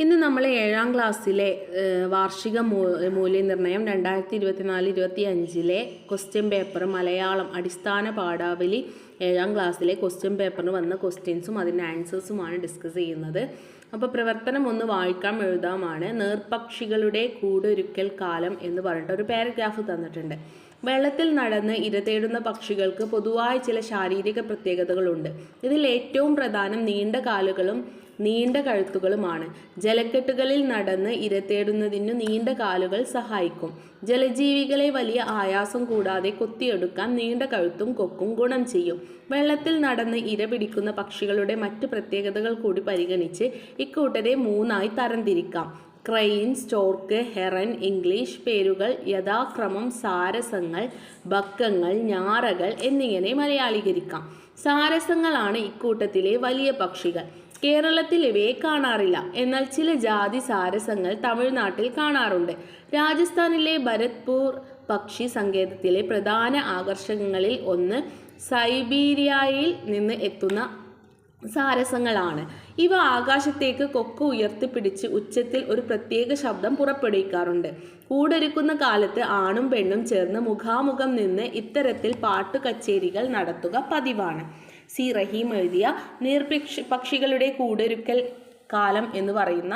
ഇന്ന് നമ്മൾ ഏഴാം ക്ലാസ്സിലെ വാർഷിക മൂ- മൂല്യനിർണയം രണ്ടായിരത്തി ഇരുപത്തിനാല് ഇരുപത്തി അഞ്ചിലെ ക്വസ്റ്റ്യൻ പേപ്പർ മലയാളം അടിസ്ഥാന പാഠാവലി ഏഴാം ക്ലാസ്സിലെ ക്വസ്റ്റ്യൻ പേപ്പറിന് വന്ന ക്വസ്റ്റ്യൻസും അതിന്റെ ആൻസേഴ്സുമാണ് ഡിസ്കസ് ചെയ്യുന്നത്. അപ്പോൾ പ്രവർത്തനം ഒന്ന് വായിക്കാം എഴുതാമാണ്. നേർപക്ഷികളുടെ കൂടൊരുക്കൽ കാലം എന്ന് പറഞ്ഞിട്ട് ഒരു പാരഗ്രാഫ് തന്നിട്ടുണ്ട്. വെള്ളത്തിൽ നടന്ന് ഇരതേടുന്ന പക്ഷികൾക്ക് പൊതുവായ ചില ശാരീരിക പ്രത്യേകതകളുണ്ട്. ഇതിൽ ഏറ്റവും പ്രധാനം നീണ്ട കാലുകളും നീണ്ട കഴുത്തുകളുമാണ്. ജലക്കെട്ടുകളിൽ നടന്ന് ഇര തേടുന്നതിനു നീണ്ട കാലുകൾ സഹായിക്കും. ജലജീവികളെ വലിയ ആയാസം കൂടാതെ കൊത്തിയെടുക്കാൻ നീണ്ട കഴുത്തും കൊക്കും ഗുണം ചെയ്യും. വെള്ളത്തിൽ നടന്ന് ഇര പിടിക്കുന്ന പക്ഷികളുടെ മറ്റ് പ്രത്യേകതകൾ കൂടി പരിഗണിച്ച് ഇക്കൂട്ടരെ മൂന്നായി തരംതിരിക്കാം. ക്രെയിൻ സ്റ്റോർക്ക് ഹെറൻ ഇംഗ്ലീഷ് പേരുകൾ യഥാക്രമം സാരസങ്ങൾ ബക്കങ്ങൾ ഞാറകൾ എന്നിങ്ങനെ മലയാളീകരിക്കാം. സാരസങ്ങളാണ് ഇക്കൂട്ടത്തിലെ വലിയ പക്ഷികൾ. കേരളത്തിൽ ഇവയെ കാണാറില്ല. എന്നാൽ ചില ജാതി സാരസങ്ങൾ തമിഴ്നാട്ടിൽ കാണാറുണ്ട്. രാജസ്ഥാനിലെ ഭരത്പൂർ പക്ഷി സങ്കേതത്തിലെ പ്രധാന ആകർഷകങ്ങളിൽ ഒന്ന് സൈബീരിയയിൽ നിന്ന് എത്തുന്ന സാരസങ്ങളാണ്. ഇവ ആകാശത്തേക്ക് കൊക്ക് ഉയർത്തിപ്പിടിച്ച് ഉച്ചത്തിൽ ഒരു പ്രത്യേക ശബ്ദം പുറപ്പെടുവിക്കാറുണ്ട്. കൂടൊരുക്കുന്ന കാലത്ത് ആണും പെണ്ണും ചേർന്ന് മുഖാമുഖം നിന്ന് ഇത്തരത്തിൽ പാട്ടു കച്ചേരികൾ നടത്തുക പതിവാണ്. സി. റഹീം എഴുതിയ നീർപക്ഷി പക്ഷികളുടെ കൂടൊരുക്കൽ കാലം എന്ന് പറയുന്ന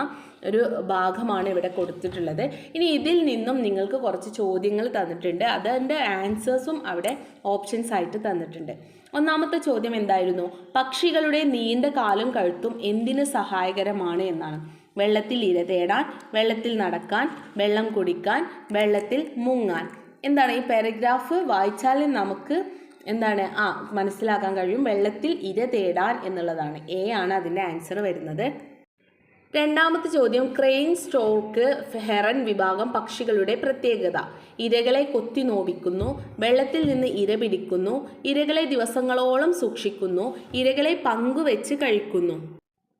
ഒരു ഭാഗമാണ് ഇവിടെ കൊടുത്തിട്ടുള്ളത്. ഇനി ഇതിൽ നിന്നും നിങ്ങൾക്ക് കുറച്ച് ചോദ്യങ്ങൾ തന്നിട്ടുണ്ട്. അതിന്റെ ആൻസേഴ്സും അവിടെ ഓപ്ഷൻസ് ആയിട്ട് തന്നിട്ടുണ്ട്. ഒന്നാമത്തെ ചോദ്യം എന്തായിരുന്നു? പക്ഷികളുടെ നീണ്ട കാലും കഴുത്തും എന്തിന് സഹായകരമാണ് എന്നാണ്. വെള്ളത്തിൽ ഇര തേടാൻ വെള്ളത്തിൽ നടക്കാൻ വെള്ളം കുടിക്കാൻ വെള്ളത്തിൽ മുങ്ങാൻ. എന്താണ് ഈ പാരഗ്രാഫ് വായിച്ചാൽ നമുക്ക് എന്താണ്? ആ മനസ്സിലാക്കാൻ കഴിയും. വെള്ളത്തിൽ ഇര തേടാൻ എന്നുള്ളതാണ്. എ ആണ് അതിന്റെ ആൻസർ വരുന്നത്. രണ്ടാമത്തെ ചോദ്യം ക്രെയിൻ സ്റ്റോർക്ക് ഹെറൻ വിഭാഗം പക്ഷികളുടെ പ്രത്യേകത. ഇരകളെ കൊത്തി നോവിക്കുന്നു വെള്ളത്തിൽ നിന്ന് ഇര പിടിക്കുന്നു ഇരകളെ ദിവസങ്ങളോളം സൂക്ഷിക്കുന്നു ഇരകളെ പങ്കുവെച്ച് കഴിക്കുന്നു.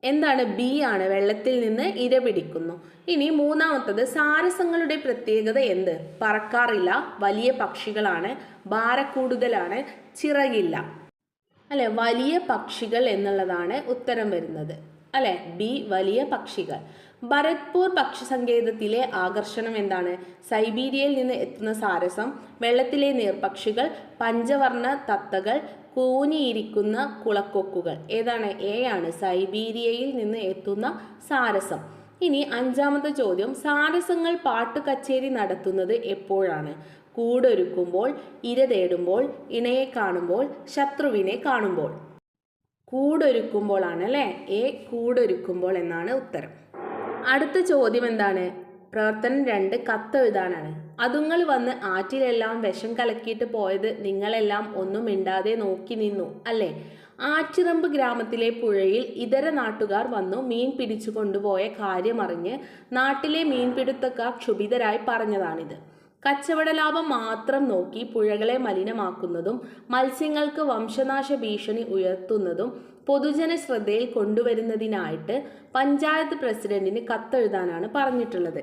എന്താണ്? ബി ആണ് വെള്ളത്തിൽ നിന്ന് ഇര പിടിക്കുന്നു. ഇനി മൂന്നാമത്തത് സാരസങ്ങളുടെ പ്രത്യേകത എന്ത്? പറക്കാറില്ല വലിയ പക്ഷികളാണ് ഭാരക്കൂടുതലാണ് ചിറകില്ല. അല്ലെ വലിയ പക്ഷികൾ എന്നുള്ളതാണ് ഉത്തരം വരുന്നത്. അല്ലെ? ബി വലിയ പക്ഷികൾ. ഭരത്പൂർ പക്ഷി സങ്കേതത്തിലെ ആകർഷണം എന്താണ്? സൈബീരിയയിൽ നിന്ന് എത്തുന്ന സാരസം വെള്ളത്തിലെ നീർപക്ഷികൾ പഞ്ചവർണ തത്തകൾ കൂനിയിരിക്കുന്ന കുളക്കൊക്കുകൾ. ഏതാണ്? എ ആണ്. സൈബീരിയയിൽ നിന്ന് എത്തുന്ന സാരസം. ഇനി അഞ്ചാമത്തെ ചോദ്യം. സാരസങ്ങൾ പാട്ട് കച്ചേരി നടത്തുന്നത് എപ്പോഴാണ്? കൂടൊരുക്കുമ്പോൾ ഇര തേടുമ്പോൾ ഇണയെ കാണുമ്പോൾ ശത്രുവിനെ കാണുമ്പോൾ. കൂടൊരുക്കുമ്പോഴാണ് അല്ലേ എ കൂടൊരുക്കുമ്പോൾ എന്നാണ് ഉത്തരം. അടുത്ത ചോദ്യം എന്താണ്? പ്രവർത്തനം രണ്ട് കത്തെഴുതാനാണ്. അതുങ്ങൾ വന്ന് ആറ്റിലെല്ലാം വിഷം കലക്കിയിട്ട് പോയത് നിങ്ങളെല്ലാം ഒന്നും മിണ്ടാതെ നോക്കി നിന്നു അല്ലേ? ആറ്റിറമ്പ് ഗ്രാമത്തിലെ പുഴയിൽ ഇതര നാട്ടുകാർ വന്നു മീൻ പിടിച്ചു കൊണ്ടുപോയ കാര്യമറിഞ്ഞ് നാട്ടിലെ മീൻപിടുത്തക്കാർ ക്ഷുഭിതരായി പറഞ്ഞതാണിത്. കച്ചവട ലാഭം മാത്രം നോക്കി പുഴകളെ മലിനമാക്കുന്നതും മത്സ്യങ്ങൾക്ക് വംശനാശ ഭീഷണി ഉയർത്തുന്നതും പൊതുജന ശ്രദ്ധയിൽ കൊണ്ടുവരുന്നതിനായിട്ട് പഞ്ചായത്ത് പ്രസിഡന്റിന് കത്തെഴുതാനാണ് പറഞ്ഞിട്ടുള്ളത്.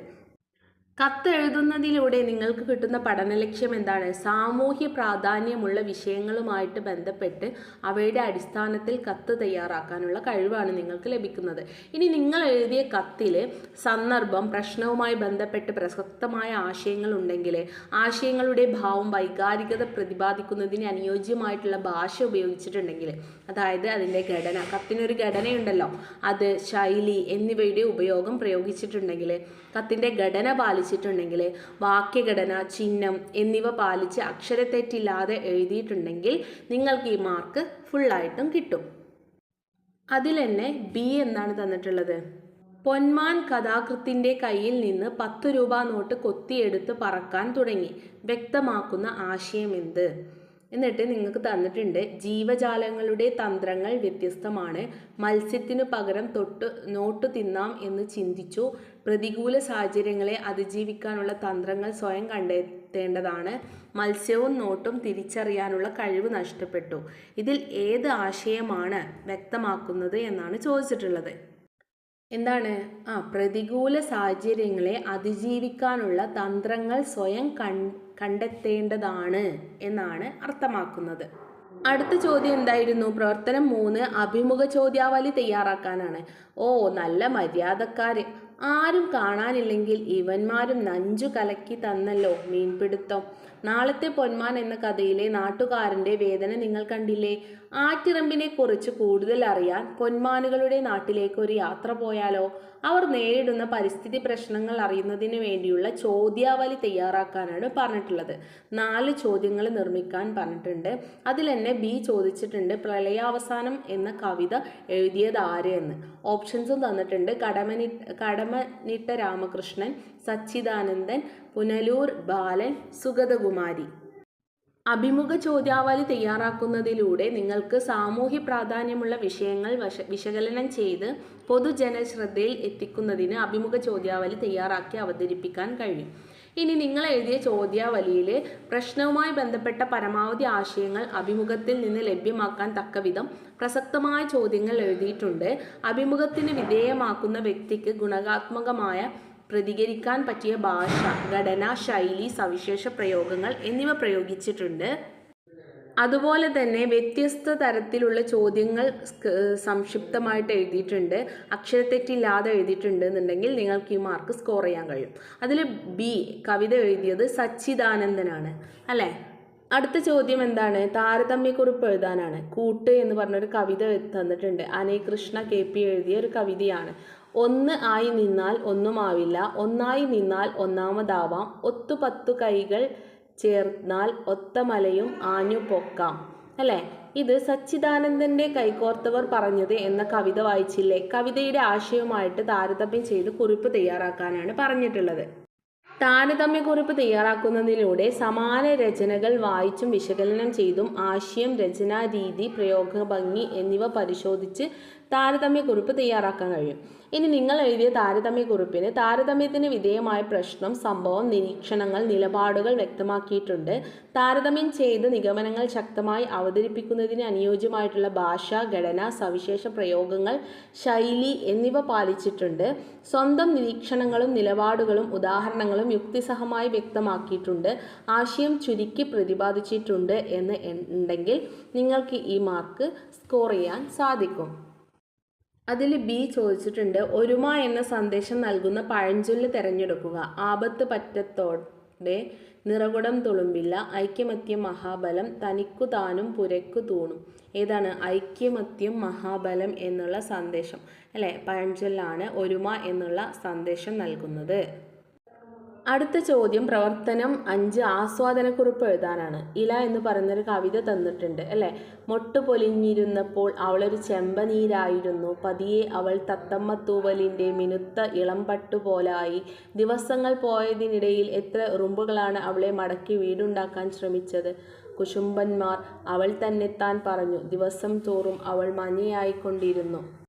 കത്തെഴുതുന്നതിലൂടെ നിങ്ങൾക്ക് കിട്ടുന്ന പഠന ലക്ഷ്യം എന്താണ്? സാമൂഹ്യ പ്രാധാന്യമുള്ള വിഷയങ്ങളുമായിട്ട് ബന്ധപ്പെട്ട് അവയുടെ അടിസ്ഥാനത്തിൽ കത്ത് തയ്യാറാക്കാനുള്ള കഴിവാണ് നിങ്ങൾക്ക് ലഭിക്കുന്നത്. ഇനി നിങ്ങൾ എഴുതിയ കത്തിൽ സന്ദർഭം പ്രശ്നവുമായി ബന്ധപ്പെട്ട് പ്രസക്തമായ ആശയങ്ങൾ ഉണ്ടെങ്കിൽ ആശയങ്ങളുടെ ഭാവം വൈകാരികത പ്രതിപാദിക്കുന്നതിന് അനുയോജ്യമായിട്ടുള്ള ഭാഷ ഉപയോഗിച്ചിട്ടുണ്ടെങ്കിൽ അതായത് അതിന്റെ ഘടന കത്തിനൊരു ഘടനയുണ്ടല്ലോ അത് ശൈലി എന്നിവയുടെ ഉപയോഗം പ്രയോഗിച്ചിട്ടുണ്ടെങ്കിൽ കത്തിന്റെ ഘടന പാലിച്ചിട്ടുണ്ടെങ്കിൽ വാക്യഘടന ചിഹ്നം എന്നിവ പാലിച്ച് അക്ഷരത്തെറ്റില്ലാതെ എഴുതിയിട്ടുണ്ടെങ്കിൽ നിങ്ങൾക്ക് ഈ മാർക്ക് ഫുള്ളായിട്ടും കിട്ടും. അതിൽ തന്നെ ബി എന്നാണ് തന്നിട്ടുള്ളത്? പൊന്മാൻ കഥാകൃത്തിന്റെ കയ്യിൽ നിന്ന് പത്ത് രൂപ നോട്ട് കൊത്തിയെടുത്ത് പറക്കാൻ തുടങ്ങി. വ്യക്തമാക്കുന്ന ആശയം എന്ത്? എന്നിട്ട് നിങ്ങൾക്ക് തന്നിട്ടുണ്ട് ജീവജാലങ്ങളുടെ തന്ത്രങ്ങൾ വ്യത്യസ്തമാണ്. മത്സ്യത്തിനു പകരം തൊട്ട് നോട്ട് തിന്നാം എന്ന് ചിന്തിച്ചു. പ്രതികൂല സാഹചര്യങ്ങളെ അതിജീവിക്കാനുള്ള തന്ത്രങ്ങൾ സ്വയം കണ്ടെത്തേണ്ടതാണ്. മത്സ്യവും നോട്ടും തിരിച്ചറിയാനുള്ള കഴിവ് നഷ്ടപ്പെട്ടു. ഇതിൽ ഏത് ആശയമാണ് വ്യക്തമാക്കുന്നത് എന്നാണ് ചോദിച്ചിട്ടുള്ളത്. എന്താണ്? ആ പ്രതികൂല സാഹചര്യങ്ങളെ അതിജീവിക്കാനുള്ള തന്ത്രങ്ങൾ സ്വയം കൺ കണ്ടെത്തേണ്ടതാണ് എന്നാണ് അർത്ഥമാക്കുന്നത്. അടുത്ത ചോദ്യം എന്തായിരുന്നു? പ്രവർത്തനം മൂന്ന് അഭിമുഖ ചോദ്യാവലി തയ്യാറാക്കാനാണ്. ഓ നല്ല മര്യാദക്കാര്. ആരും കാണാനില്ലെങ്കിൽ ഇവന്മാരും നഞ്ചു കലക്കി തന്നല്ലോ മീൻപിടുത്തം. നാളത്തെ പൊന്മാൻ എന്ന കഥയിലെ നാട്ടുകാരന്റെ വേദന നിങ്ങൾ കണ്ടില്ലേ? ആറ്റിറമ്പിനെ കുറിച്ച് കൂടുതൽ അറിയാൻ പൊന്മാനുകളുടെ നാട്ടിലേക്ക് ഒരു യാത്ര പോയാലോ? അവർ നേരിടുന്ന പരിസ്ഥിതി പ്രശ്നങ്ങൾ അറിയുന്നതിന് വേണ്ടിയുള്ള ചോദ്യാവലി തയ്യാറാക്കാനാണ് പറഞ്ഞിട്ടുള്ളത്. നാല് ചോദ്യങ്ങൾ നിർമ്മിക്കാൻ പറഞ്ഞിട്ടുണ്ട്. അതിൽ തന്നെ ബി ചോദിച്ചിട്ടുണ്ട് പ്രളയാവസാനം എന്ന കവിത എഴുതിയത് ആര് എന്ന് ഓപ്ഷൻസും തന്നിട്ടുണ്ട്. കടമനി കടമനിട്ട രാമകൃഷ്ണൻ സച്ചിദാനന്ദൻ പുനലൂർ ബാലൻ സുഗതകുമാരി. അഭിമുഖ ചോദ്യാവലി തയ്യാറാക്കുന്നതിലൂടെ നിങ്ങൾക്ക് സാമൂഹ്യ പ്രാധാന്യമുള്ള വിഷയങ്ങൾ വശ വിശകലനം ചെയ്ത് പൊതുജനശ്രദ്ധയിൽ എത്തിക്കുന്നതിന് അഭിമുഖ ചോദ്യാവലി തയ്യാറാക്കി അവതരിപ്പിക്കാൻ കഴിയും. ഇനി നിങ്ങൾ എഴുതിയ ചോദ്യാവലിയിൽ പ്രശ്നവുമായി ബന്ധപ്പെട്ട പരമാവധി ആശയങ്ങൾ അഭിമുഖത്തിൽ നിന്ന് ലഭ്യമാക്കാൻ തക്കവിധം പ്രസക്തമായ ചോദ്യങ്ങൾ എഴുതിയിട്ടുണ്ട്. അഭിമുഖത്തിന് വിധേയമാക്കുന്ന വ്യക്തിക്ക് ഗുണാത്മകമായ പ്രതികരിക്കാൻ പറ്റിയ ഭാഷ ഘടന ശൈലി സവിശേഷ പ്രയോഗങ്ങൾ എന്നിവ പ്രയോഗിച്ചിട്ടുണ്ട്. അതുപോലെ തന്നെ വ്യത്യസ്ത തരത്തിലുള്ള ചോദ്യങ്ങൾ സംക്ഷിപ്തമായിട്ട് എഴുതിയിട്ടുണ്ട്. അക്ഷരത്തെറ്റില്ലാതെ എഴുതിയിട്ടുണ്ട് എന്നുണ്ടെങ്കിൽ നിങ്ങൾക്ക് ഈ മാർക്ക് സ്കോർ ചെയ്യാൻ കഴിയും. അതിൽ ബി കവിത എഴുതിയത് സച്ചിദാനന്ദനാണ്. അല്ലേ? അടുത്ത ചോദ്യം എന്താണ്? താരതമ്യക്കുറിപ്പ് എഴുതാനാണ്. കൂട്ട് എന്ന് പറഞ്ഞൊരു കവിത തന്നിട്ടുണ്ട്. അനയകൃഷ്ണ കെ പി എഴുതിയ ഒരു കവിതയാണ്. ഒന്ന് ആയി നിന്നാൽ ഒന്നുമാവില്ല ഒന്നായി നിന്നാൽ ഒന്നാമതാവാം. ഒത്തു പത്തു കൈകൾ ചേർന്നാൽ ഒത്ത മലയും ആഞ്ഞു പൊക്കാം. അല്ലേ? ഇത് സച്ചിദാനന്ദന്റെ കൈകോർത്തവർ പറഞ്ഞത് എന്ന കവിത വായിച്ചില്ലേ? കവിതയുടെ ആശയവുമായിട്ട് താരതമ്യം ചെയ്ത് കുറിപ്പ് തയ്യാറാക്കാനാണ് പറഞ്ഞിട്ടുള്ളത്. താരതമ്യക്കുറിപ്പ് തയ്യാറാക്കുന്നതിലൂടെ സമാന രചനകൾ വായിച്ചും വിശകലനം ചെയ്തും ആശയം രചനാരീതി പ്രയോഗ ഭംഗി എന്നിവ പരിശോധിച്ച് താരതമ്യക്കുറിപ്പ് തയ്യാറാക്കാൻ കഴിയും. ഇനി നിങ്ങൾ എഴുതിയ താരതമ്യക്കുറിപ്പിന് താരതമ്യത്തിന് വിധേയമായ പ്രശ്നം സംഭവം നിരീക്ഷണങ്ങൾ നിലപാടുകൾ വ്യക്തമാക്കിയിട്ടുണ്ട്. താരതമ്യം ചെയ്ത് നിഗമനങ്ങൾ ശക്തമായി അവതരിപ്പിക്കുന്നതിന് അനുയോജ്യമായിട്ടുള്ള ഭാഷ ഘടന സവിശേഷ പ്രയോഗങ്ങൾ ശൈലി എന്നിവ പാലിച്ചിട്ടുണ്ട്. സ്വന്തം നിരീക്ഷണങ്ങളും നിലപാടുകളും ഉദാഹരണങ്ങളും യുക്തിസഹമായി വ്യക്തമാക്കിയിട്ടുണ്ട്. ആശയം ചുരുക്കി പ്രതിപാദിച്ചിട്ടുണ്ട് എന്ന് ഉണ്ടെങ്കിൽ നിങ്ങൾക്ക് ഈ മാർക്ക് സ്കോർ ചെയ്യാൻ സാധിക്കും. അതിൽ ബി ചോദിച്ചിട്ടുണ്ട് ഒരുമ എന്ന സന്ദേശം നൽകുന്ന പഴഞ്ചൊല്ല് തിരഞ്ഞെടുക്കുക. ആപത്ത് പറ്റത്തോടെ നിറകുടം തുളുമ്പില്ല ഐക്യമത്യം മഹാബലം തനിക്കു താനും പുരക്കു തൂണും. ഏതാണ്? ഐക്യമത്യം മഹാബലം എന്നുള്ള സന്ദേശം. അല്ലേ? പഴഞ്ചൊല്ലാണ് ഒരുമ എന്നുള്ള സന്ദേശം നൽകുന്നത്. അടുത്ത ചോദ്യം പ്രവർത്തനം അഞ്ച് ആസ്വാദനക്കുറിപ്പ് എഴുതാനാണ്. ഇല എന്ന് പറയുന്നൊരു കവിത തന്നിട്ടുണ്ട് അല്ലേ? മൊട്ട് പൊലിഞ്ഞിരുന്നപ്പോൾ അവളൊരു ചെമ്പനീരായിരുന്നു. പതിയെ അവൾ തത്തമ്മ തൂവലിന്റെ മിനുത്ത ഇളംപട്ടു പോലായി. ദിവസങ്ങൾ പോയതിനിടയിൽ എത്ര ഉറുമ്പുകളാണ് അവളെ മടക്കി വീടുണ്ടാക്കാൻ ശ്രമിച്ചത്. കുശുംബന്മാർ അവൾ തന്നെത്താൻ പറഞ്ഞു ദിവസം തോറും അവൾ മഞ്ഞയായിക്കൊണ്ടിരുന്നു.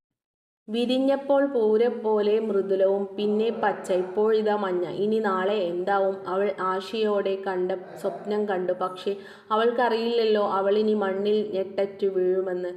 വിരിഞ്ഞപ്പോൾ പൂരം പോലെ മൃദുലവും പിന്നെ പച്ച ഇപ്പോഴിതാ മഞ്ഞ. ഇനി നാളെ എന്താവും? അവൾ ആശയോടെ കണ്ട സ്വപ്നം കണ്ടു. പക്ഷേ അവൾക്കറിയില്ലല്ലോ അവൾ ഇനി മണ്ണിൽ ഞെട്ടറ്റു വീഴുമെന്ന്.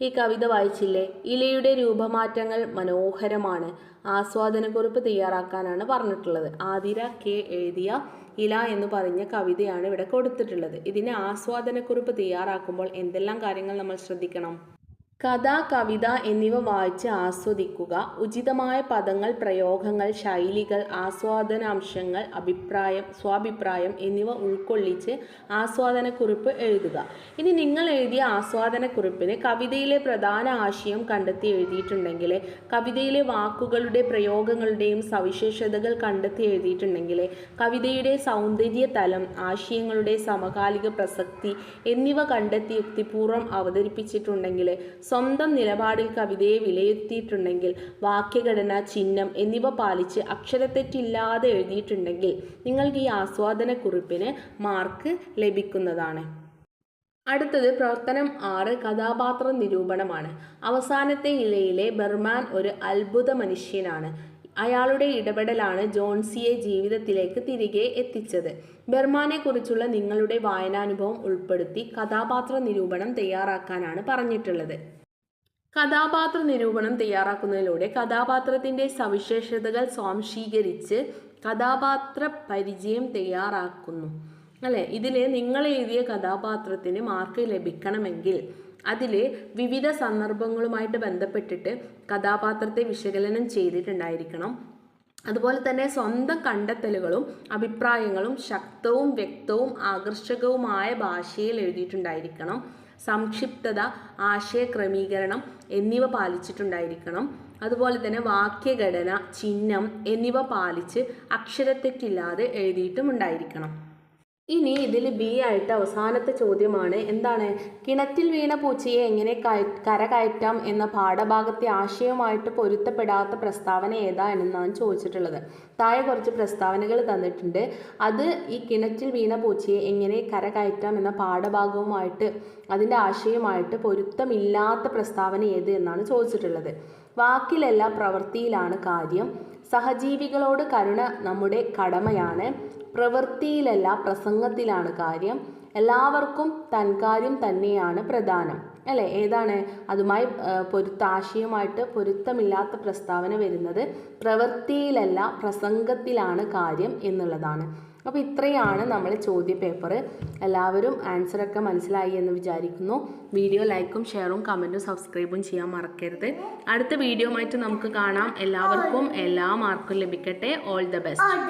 ഈ കവിത വായിച്ചില്ലേ? ഇലയുടെ രൂപമാറ്റങ്ങൾ മനോഹരമാണ്. ആസ്വാദനക്കുറിപ്പ് തയ്യാറാക്കാനാണ് പറഞ്ഞിട്ടുള്ളത്. ആതിര കെ എഴുതിയ ഇല എന്ന് പറഞ്ഞ കവിതയാണ് ഇവിടെ കൊടുത്തിട്ടുള്ളത്. ഇതിന് ആസ്വാദനക്കുറിപ്പ് തയ്യാറാക്കുമ്പോൾ എന്തെല്ലാം കാര്യങ്ങൾ നമ്മൾ ശ്രദ്ധിക്കണം? കഥ കവിത എന്നിവ വായിച്ച് ആസ്വദിക്കുക. ഉചിതമായ പദങ്ങൾ പ്രയോഗങ്ങൾ ശൈലികൾ ആസ്വാദനാംശങ്ങൾ അഭിപ്രായം സ്വാഭിപ്രായം എന്നിവ ഉൾക്കൊള്ളിച്ച് ആസ്വാദനക്കുറിപ്പ് എഴുതുക. ഇനി നിങ്ങൾ എഴുതിയ ആസ്വാദനക്കുറിപ്പിന് കവിതയിലെ പ്രധാന ആശയം കണ്ടെത്തി എഴുതിയിട്ടുണ്ടെങ്കിൽ കവിതയിലെ വാക്കുകളുടെ പ്രയോഗങ്ങളുടെയും സവിശേഷതകൾ കണ്ടെത്തി എഴുതിയിട്ടുണ്ടെങ്കിൽ കവിതയുടെ സൗന്ദര്യ തലം ആശയങ്ങളുടെ സമകാലിക പ്രസക്തി എന്നിവ കണ്ടെത്തി യുക്തിപൂർവം അവതരിപ്പിച്ചിട്ടുണ്ടെങ്കിൽ സ്വന്തം നിലപാടിൽ കവിതയെ വിലയിരുത്തിയിട്ടുണ്ടെങ്കിൽ വാക്യഘടന ചിഹ്നം എന്നിവ പാലിച്ച് അക്ഷരത്തെറ്റില്ലാതെ എഴുതിയിട്ടുണ്ടെങ്കിൽ നിങ്ങൾക്ക് ഈ ആസ്വാദന കുറിപ്പിന് മാർക്ക് ലഭിക്കുന്നതാണ്. അടുത്തത് പ്രവർത്തനം ആറ് കഥാപാത്ര നിരൂപണമാണ്. അവസാനത്തെ ഇലയിലെ ബർമാൻ ഒരു അത്ഭുത മനുഷ്യനാണ്. അയാളുടെ ഇടപെടലാണ് ജോൺസിയെ ജീവിതത്തിലേക്ക് തിരികെ എത്തിച്ചത്. ബർമാനെ കുറിച്ചുള്ള നിങ്ങളുടെ വായനാനുഭവം ഉൾപ്പെടുത്തി കഥാപാത്ര നിരൂപണം തയ്യാറാക്കാനാണ് പറഞ്ഞിട്ടുള്ളത്. കഥാപാത്ര നിരൂപണം തയ്യാറാക്കുന്നതിലൂടെ കഥാപാത്രത്തിന്റെ സവിശേഷതകൾ സ്വാംശീകരിച്ച് കഥാപാത്ര പരിചയം തയ്യാറാക്കുന്നു. അല്ലേ? ഇതിൽ നിങ്ങൾ എഴുതിയ കഥാപാത്രത്തിന് മാർക്ക് ലഭിക്കണമെങ്കിൽ അതിൽ വിവിധ സന്ദർഭങ്ങളുമായിട്ട് ബന്ധപ്പെട്ടിട്ട് കഥാപാത്രത്തെ വിശകലനം ചെയ്തിട്ടുണ്ടായിരിക്കണം. അതുപോലെ തന്നെ സ്വന്തം കണ്ടെത്തലുകളും അഭിപ്രായങ്ങളും ശക്തവും വ്യക്തവും ആകർഷകവുമായ ഭാഷയിൽ എഴുതിയിട്ടുണ്ടായിരിക്കണം. സംക്ഷിപ്തത ആശയക്രമീകരണം എന്നിവ പാലിച്ചിട്ടുണ്ടായിരിക്കണം. അതുപോലെ തന്നെ വാക്യഘടന ചിഹ്നം എന്നിവ പാലിച്ച് അക്ഷരത്തെറ്റില്ലാതെ എഴുതിയിട്ടും ഉണ്ടായിരിക്കണം. ഇനി ഇതിൽ ബി ആയിട്ട് അവസാനത്തെ ചോദ്യമാണ്. എന്താണ്? കിണറ്റിൽ വീണ പൂച്ചയെ എങ്ങനെ കര കരകയറ്റാം എന്ന പാഠഭാഗത്തെ ആശയവുമായിട്ട് പൊരുത്തപ്പെടാത്ത പ്രസ്താവന ഏതാ എന്നാണ് ചോദിച്ചിട്ടുള്ളത്. താഴെ കുറച്ച് പ്രസ്താവനകൾ തന്നിട്ടുണ്ട്. അത് ഈ കിണറ്റിൽ വീണ പൂച്ചയെ എങ്ങനെ കരകയറ്റാം എന്ന പാഠഭാഗവുമായിട്ട് അതിന്റെ ആശയവുമായിട്ട് പൊരുത്തമില്ലാത്ത പ്രസ്താവന ഏത് എന്നാണ് ചോദിച്ചിട്ടുള്ളത്. വാക്കിലല്ല പ്രവൃത്തിയിലാണ് കാര്യം. സഹജീവികളോട് കരുണ നമ്മുടെ കടമയാണ്. പ്രവൃത്തിയിലല്ല പ്രസംഗത്തിലാണ് കാര്യം. എല്ലാവർക്കും തൻകാര്യം തന്നെയാണ് പ്രധാനം. അല്ലേ? ഏതാണ് അതുമായി പൊരുത്താശയമായിട്ട് പൊരുത്ത പൊരുത്തമില്ലാത്ത പ്രസ്താവന വരുന്നത്? പ്രവൃത്തിയിലല്ല പ്രസംഗത്തിലാണ് കാര്യം എന്നുള്ളതാണ്. അപ്പോൾ ഇത്രയാണ് നമ്മൾ ചോദ്യ പേപ്പർ എല്ലാവരും ആൻസറൊക്കെ മനസ്സിലായി എന്ന് വിചാരിക്കുന്നു. വീഡിയോ ലൈക്കും ഷെയറും കമന്റും സബ്സ്ക്രൈബും ചെയ്യാൻ മറക്കരുത്. അടുത്ത വീഡിയോ നമുക്ക് കാണാം. എല്ലാവർക്കും എല്ലാ മാർക്കും ലഭിക്കട്ടെ. All the best